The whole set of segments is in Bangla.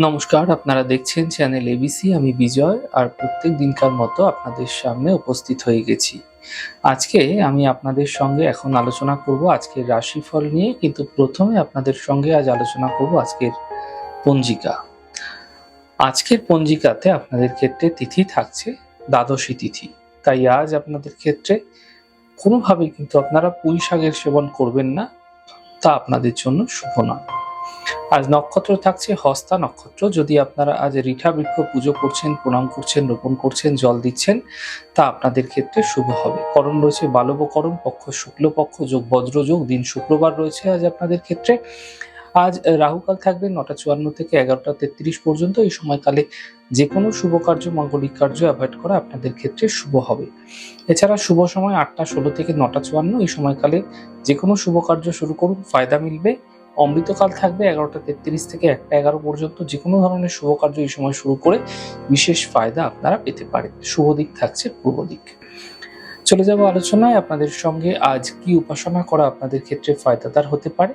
নমস্কার, আপনারা দেখছেন চ্যানেল এবিসি আমি বিজয়, আর প্রত্যেক দিনকার মতো আপনাদের সামনে উপস্থিত হয়ে গেছি। আজকে আমি আপনাদের সঙ্গে এখন আলোচনা করব আজকের রাশিফল নিয়ে, কিন্তু প্রথমে আপনাদের সঙ্গে আজ আলোচনা করব আজকের পঞ্জিকা। আজকের পঞ্জিকাতে আপনাদের ক্ষেত্রে তিথি থাকছে দ্বাদশী তিথি। তাই আজ আপনাদের ক্ষেত্রে কোনোভাবেই কিন্তু আপনারা পুঁই শাকের সেবন করবেন না, তা আপনাদের জন্য শুভ নয়। আজ নক্ষত্র থাকছে হস্তা নক্ষত্র। যদি আপনারা আজ রিঠা বৃক্ষ পুজো করছেন, প্রণাম করছেন, রোপণ করছেন, জল দিচ্ছেন, তা আপনাদের ক্ষেত্রে শুভ হবে। করণ রয়েছে বালবকরণ পক্ষ শুক্লপক্ষ, যোগ বজ্র, যোগ দিন শুক্রবার রয়েছে আজ আপনাদের ক্ষেত্রে। আজ রাহুকাল থাকবে নটা চুয়ান্ন থেকে এগারোটা তেত্রিশ পর্যন্ত। এই সময়কালে যে কোনো শুভ কার্য, মাঙ্গলিক কার্য অ্যাভয়েড করা আপনাদের ক্ষেত্রে শুভ হবে। এছাড়া শুভ সময় আটটা ষোলো থেকে নটা চুয়ান্ন। এই সময়কালে যে কোনো শুভ কার্য শুরু করুন, ফায়দা মিলবে। অমৃতকাল থাকবে এগারোটা তেত্রিশ থেকে একটা এগারো পর্যন্ত। যে কোনো ধরনের শুভ কার্য এই সময় শুরু করে বিশেষ ফায়দা আপনারা পেতে পারেন। শুভ দিক থাকছে পূর্ব দিক। চলে যাব আলোচনায় আপনাদের সঙ্গে আজ কি উপাসনা করা আপনাদের ক্ষেত্রে ফায়দাদার হতে পারে।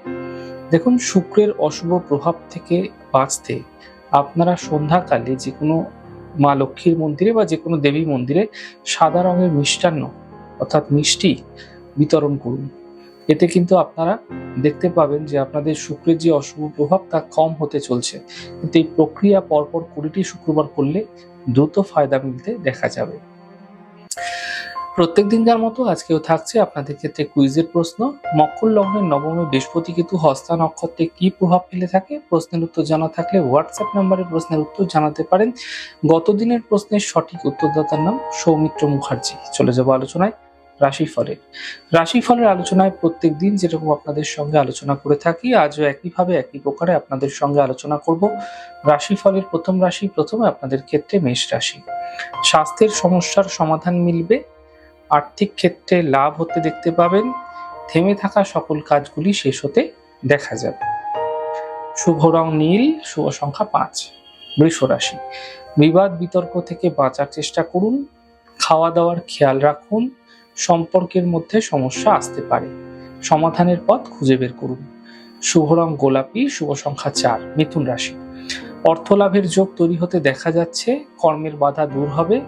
দেখুন, শুক্রের অশুভ প্রভাব থেকে বাঁচতে আপনারা সন্ধ্যাকালে যে কোনো মা লক্ষ্মীর মন্দিরে বা যে কোনো দেবী মন্দিরে সাদা রঙের মিষ্টান্ন অর্থাৎ মিষ্টি বিতরণ করুন। এতে কিন্তু আপনারা দেখতে পাবেন যে আপনাদের শুক্রের যে অশুভ প্রভাব তা কম হতে চলছে। কিন্তু এই প্রক্রিয়া পরপর কুড়িটি শুক্রবার করলে দ্রুত ফায়দা মিলতে দেখা যাবে। প্রত্যেক দিনকার মতো আজকেও থাকছে আপনাদের ক্ষেত্রে কুইজের প্রশ্ন। মকর লগ্নের নবমে বৃহস্পতি কিন্তু হস্তা নক্ষত্রে কি প্রভাব ফেলে থাকে? প্রশ্নের উত্তর জানা থাকলে হোয়াটসঅ্যাপ নাম্বারে প্রশ্নের উত্তর জানাতে পারেন। গতদিনের প্রশ্নের সঠিক উত্তরদাতার নাম সৌমিত্র মুখার্জি। চলে যাব আলোচনায়। রাশিফলের রাশিফলের আলোচনায় প্রত্যেক দিন যেরকম আপনাদের সঙ্গে আলোচনা করে থাকি, আজও একইভাবে একই প্রকারে আপনাদের সঙ্গে আলোচনা করব। রাশিফলের প্রথম রাশি, প্রথমে আপনাদের ক্ষেত্রে মেষ রাশি। স্বাস্থ্যের সমস্যার সমাধান মিলবে। আর্থিক ক্ষেত্রে লাভ হতে দেখতে পাবেন। থেমে থাকা সকল কাজগুলি শেষ হতে দেখা যাবে। শুভ রং নীল, শুভ সংখ্যা পাঁচ, বৃষ রাশি। বিবাদ বিতর্ক থেকে বাঁচার চেষ্টা করুন। খাওয়া দাওয়ার খেয়াল রাখুন। সম্পর্কের মধ্যে সমস্যা আসতে পারে। সমাধানের পথ খুঁজে বের করুন। শুভ রং গোলাপি, শুভ সংখ্যা চার, মিথুন রাশি। অর্থ লাভের যোগ তৈরি হতে দেখা যাচ্ছে, কর্মের বাধা দূর হবে,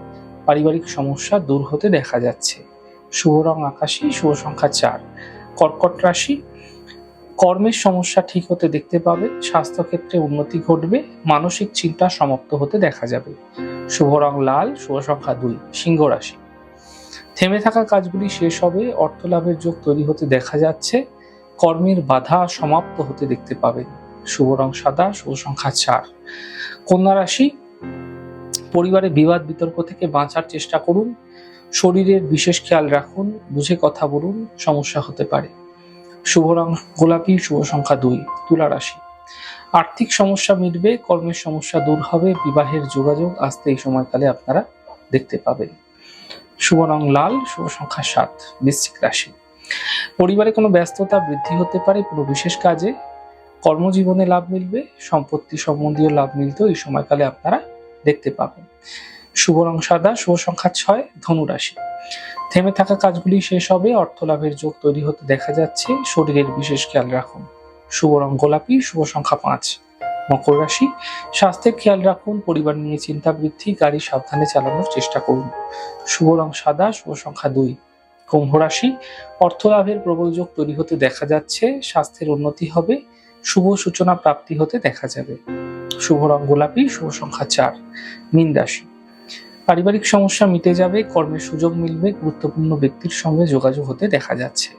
পারিবারিক সমস্যা দূর হতে দেখা যাচ্ছে। শুভ রং আকাশী, শুভ সংখ্যা চার। কর্কট রাশি, কর্মের সমস্যা ঠিক হতে দেখতে পাবে, স্বাস্থ্যক্ষেত্রে উন্নতি ঘটবে, মানসিক চিন্তা সমাপ্ত হতে দেখা যাবে। শুভ রং লাল, শুভ সংখ্যা দুই, সিংহ রাশি। থেমে থাকা কাজগুলি শেষ হবে অর্থ লাভের যোগ তৈরি হতে দেখা যাচ্ছে, কর্মের বাধা সমাপ্ত হতে দেখতে পাবেন শুভ রং সাদা, শুভ সংখ্যা চার। কন্যা রাশি, পরিবারে বিবাদ বিতর্ক থেকে বাঁচার চেষ্টা করুন, শরীরের বিশেষ খেয়াল রাখুন, বুঝে কথা বলুন, সমস্যা হতে পারে। শুভ রং গোলাপি, শুভ সংখ্যা দুই, তুলা রাশি। আর্থিক সমস্যা মিটবে, কর্মের সমস্যা দূর হবে, বিবাহের যোগাযোগ আসতে এই সময়কালে আপনারা দেখতে পাবেন। শুভ রং লাল, শুভ সংখ্যা সাত, বৃশ্চিক রাশি। পরিবারে কোনো ব্যস্ততা বৃদ্ধি হতে পারে, কোনো বিশেষ কাজে কর্মজীবনে লাভ মিলবে, সম্পত্তি সম্বন্ধীয় লাভ মিলতেও এই সময়কালে আপনারা দেখতে পাবেন। শুভ রং সাদা, শুভ সংখ্যা ছয়, ধনু রাশি। থেমে থাকা কাজগুলি শেষ হবে অর্থ লাভের যোগ তৈরি হতে দেখা যাচ্ছে, শরীরের বিশেষ খেয়াল রাখুন। শুভ রং গোলাপি, শুভ সংখ্যা পাঁচ। মকর রাশি। স্বাস্থ্যের খেয়াল রাখুন, পরিবার নিয়ে চিন্তা বৃদ্ধি, গাড়ি সাবধানে চালানোর চেষ্টা করুন। শুভ রং সাদা, শুভ সংখ্যা দুই। কুম্ভ রাশি, অর্থ লাভের প্রবল যোগ তৈরি হতে দেখা যাচ্ছে, স্বাস্থ্যের উন্নতি হবে, শুভ সূচনা প্রাপ্তি হতে দেখা যাবে। শুভ রং গোলাপি, শুভ সংখ্যা চার। মীন রাশি, পারিবারিক সমস্যা মিটে যাবে, কর্মের সুযোগ মিলবে, গুরুত্বপূর্ণ ব্যক্তির সঙ্গে যোগাযোগ হতে দেখা যাচ্ছে।